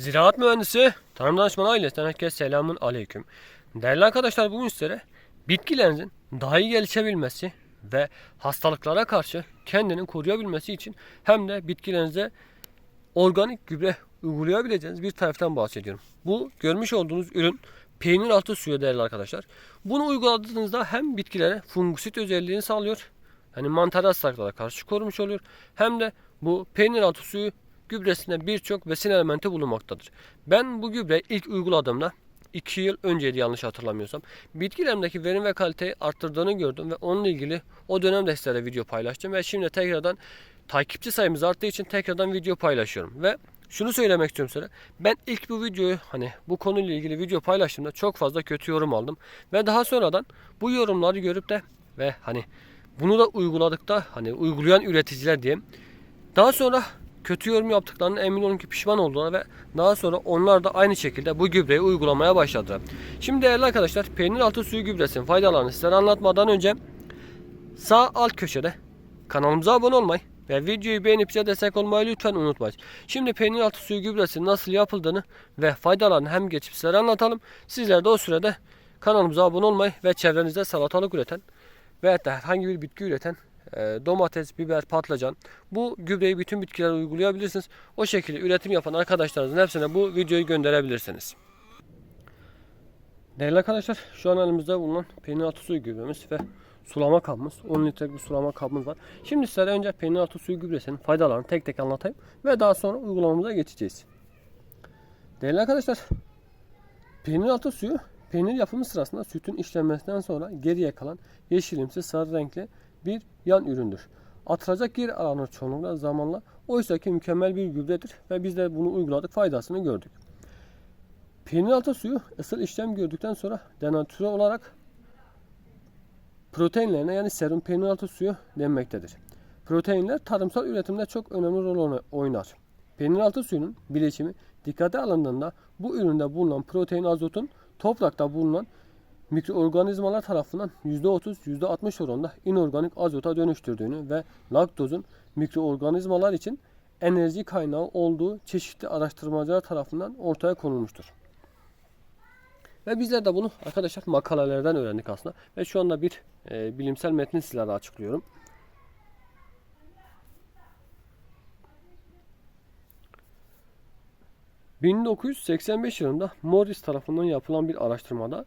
Ziraat mühendisi, tarım danışmanı ailesinden herkese selamun aleyküm. Değerli arkadaşlar bugün sizlere bitkilerinizin daha iyi gelişebilmesi ve hastalıklara karşı kendini koruyabilmesi için hem de bitkilerinize organik gübre uygulayabileceğiniz bir tariften bahsediyorum. Bu görmüş olduğunuz ürün peynir altı suyu değerli arkadaşlar. Bunu uyguladığınızda hem bitkilere fungisit özelliğini sağlıyor. Hani mantar hastalıklara karşı korumuş oluyor. Hem de bu peynir altı suyu gübresinde birçok besin elementi bulunmaktadır. Ben bu gübre ilk uyguladığımda 2 yıl önceydi yanlış hatırlamıyorsam. Bitkilerimdeki verim ve kaliteyi arttırdığını gördüm ve onunla ilgili o dönemde sizlere video paylaştım ve şimdi tekrardan takipçi sayımız arttığı için tekrardan video paylaşıyorum ve şunu söylemek istiyorum size. Ben ilk bu videoyu hani bu konuyla ilgili video paylaştığımda çok fazla kötü yorum aldım ve daha sonradan bu yorumları görüp de ve hani bunu da uyguladık da hani uygulayan üreticiler diyeyim. Daha sonra kötü yorum yaptıklarına emin olun ki pişman oldular ve daha sonra onlar da aynı şekilde bu gübreyi uygulamaya başladılar. Şimdi değerli arkadaşlar peynir altı suyu gübresinin faydalarını sizlere anlatmadan önce sağ alt köşede kanalımıza abone olmayı ve videoyu beğenip bize destek olmayı lütfen unutmayın. Şimdi peynir altı suyu gübresinin nasıl yapıldığını ve faydalarını hem geçip sizlere anlatalım. Sizler de o sürede kanalımıza abone olmayı ve çevrenizde salatalık üreten veya da herhangi bir bitki üreten domates, biber, patlıcan bu gübreyi bütün bitkilere uygulayabilirsiniz. O şekilde üretim yapan arkadaşlarınızın hepsine bu videoyu gönderebilirsiniz. Değerli arkadaşlar şu an elimizde bulunan peynir altı suyu gübremiz ve sulama kabımız 10 litrelik bir sulama kabımız var. Şimdi sizlere önce peynir altı suyu gübresinin faydalarını tek tek anlatayım ve daha sonra uygulamamıza geçeceğiz. Değerli arkadaşlar peynir altı suyu peynir yapımı sırasında sütün işlenmesinden sonra geriye kalan yeşilimsi sarı renkli bir yan üründür. Atılacak yer aranır çoğunlukla zamanla. Oysa ki mükemmel bir gübredir ve biz de bunu uyguladık faydasını gördük. Peynir altı suyu ısıl işlem gördükten sonra denatüre olarak proteinlerine yani serum peynir altı suyu denmektedir. Proteinler tarımsal üretimde çok önemli rol oynar. Peynir altı suyunun bileşimi dikkate alındığında bu üründe bulunan protein azotun toprakta bulunan mikroorganizmalar tarafından %30 %60 oranında inorganik azota dönüştürdüğünü ve laktozun mikroorganizmalar için enerji kaynağı olduğu çeşitli araştırmacılar tarafından ortaya konulmuştur. Ve bizler de bunu arkadaşlar makalelerden öğrendik aslında. Ve şu anda bir e, bilimsel metni sizlere açıklıyorum. ...1985 yılında Morris tarafından yapılan bir araştırmada...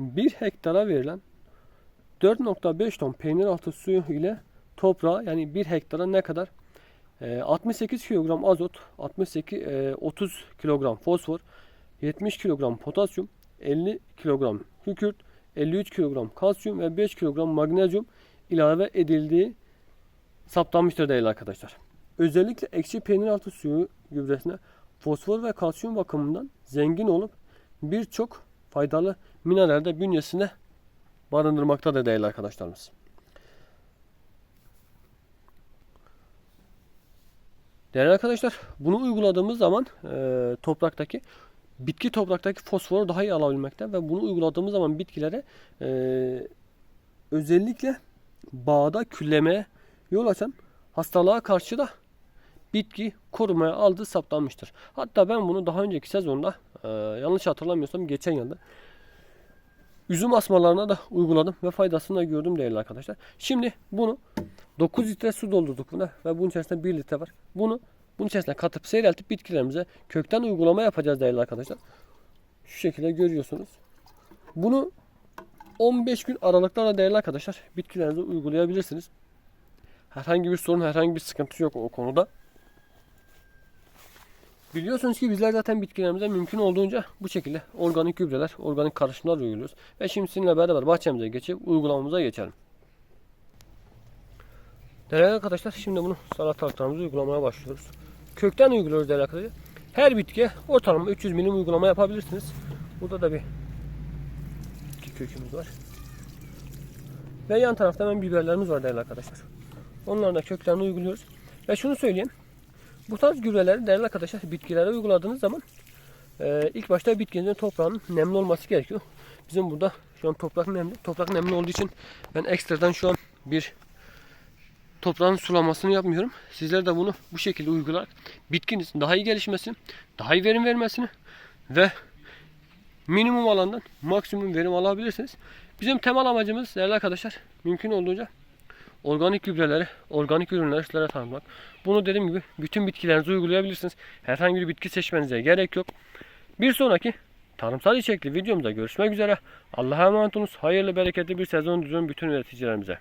...1 hektara verilen 4.5 ton peynir altı suyu ile toprağa yani 1 hektara ne kadar? E, 68 kilogram azot, 68 e, 30 kilogram fosfor, 70 kilogram potasyum, 50 kilogram kükürt, 53 kilogram kalsiyum ve 5 kilogram magnezyum ilave edildiği saptanmıştır değerli arkadaşlar. Özellikle ekşi peynir altı suyu gübresine fosfor ve kalsiyum bakımından zengin olup birçok faydalı mineral de bünyesinde barındırmaktadır değerli arkadaşlarımız. Değerli arkadaşlar bunu uyguladığımız zaman e, topraktaki bitki topraktaki fosforu daha iyi alabilmekte ve bunu uyguladığımız zaman bitkilere e, özellikle bağda küllemeye yol açan hastalığa karşı da bitki korumaya aldığı saptanmıştır. Hatta ben bunu daha önceki sezonda e, yanlış hatırlamıyorsam geçen yılda üzüm asmalarına da uyguladım ve faydasını da gördüm değerli arkadaşlar. Şimdi bunu 9 litre su doldurduk buna ve bunun içerisinde 1 litre var. Bunu bunun içerisine katıp seyreltip bitkilerimize kökten uygulama yapacağız değerli arkadaşlar. Şu şekilde görüyorsunuz. Bunu 15 gün aralıklarla değerli arkadaşlar bitkilerinize uygulayabilirsiniz. Herhangi bir sorun, herhangi bir sıkıntı yok o konuda. Biliyorsunuz ki bizler zaten bitkilerimize mümkün olduğunca bu şekilde organik gübreler, organik karışımlar uyguluyoruz. Ve şimdi sizinle beraber bahçemize geçip uygulamamıza geçelim. Değerli arkadaşlar şimdi bunu salatalıklarımızı uygulamaya başlıyoruz. Kökten uyguluyoruz değerli arkadaşlar. Her bitkiye ortalama 300 milim uygulama yapabilirsiniz. Burada da bir iki kökümüz var. Ve yan tarafta hemen biberlerimiz var değerli arkadaşlar. Onların da köklerini uyguluyoruz. Ve şunu söyleyeyim. Bu tarz gübreleri değerli arkadaşlar bitkilere uyguladığınız zaman e, ilk başta bitkinizin toprağının nemli olması gerekiyor. Bizim burada şu an toprak nemli. Toprak nemli olduğu için ben ekstradan şu an bir toprağın sulamasını yapmıyorum. Sizler de bunu bu şekilde uygulayarak bitkinizin daha iyi gelişmesini, daha iyi verim vermesini ve minimum alandan maksimum verim alabilirsiniz. Bizim temel amacımız değerli arkadaşlar mümkün olduğunca organik gübreleri, organik ürünleri sizlere tanıtmak. Bunu dediğim gibi bütün bitkilerinize uygulayabilirsiniz. Herhangi bir bitki seçmenize gerek yok. Bir sonraki tarımsal içerikli videomuzda görüşmek üzere. Allah'a emanet olunuz. Hayırlı bereketli bir sezon diliyorum bütün üreticilerimize.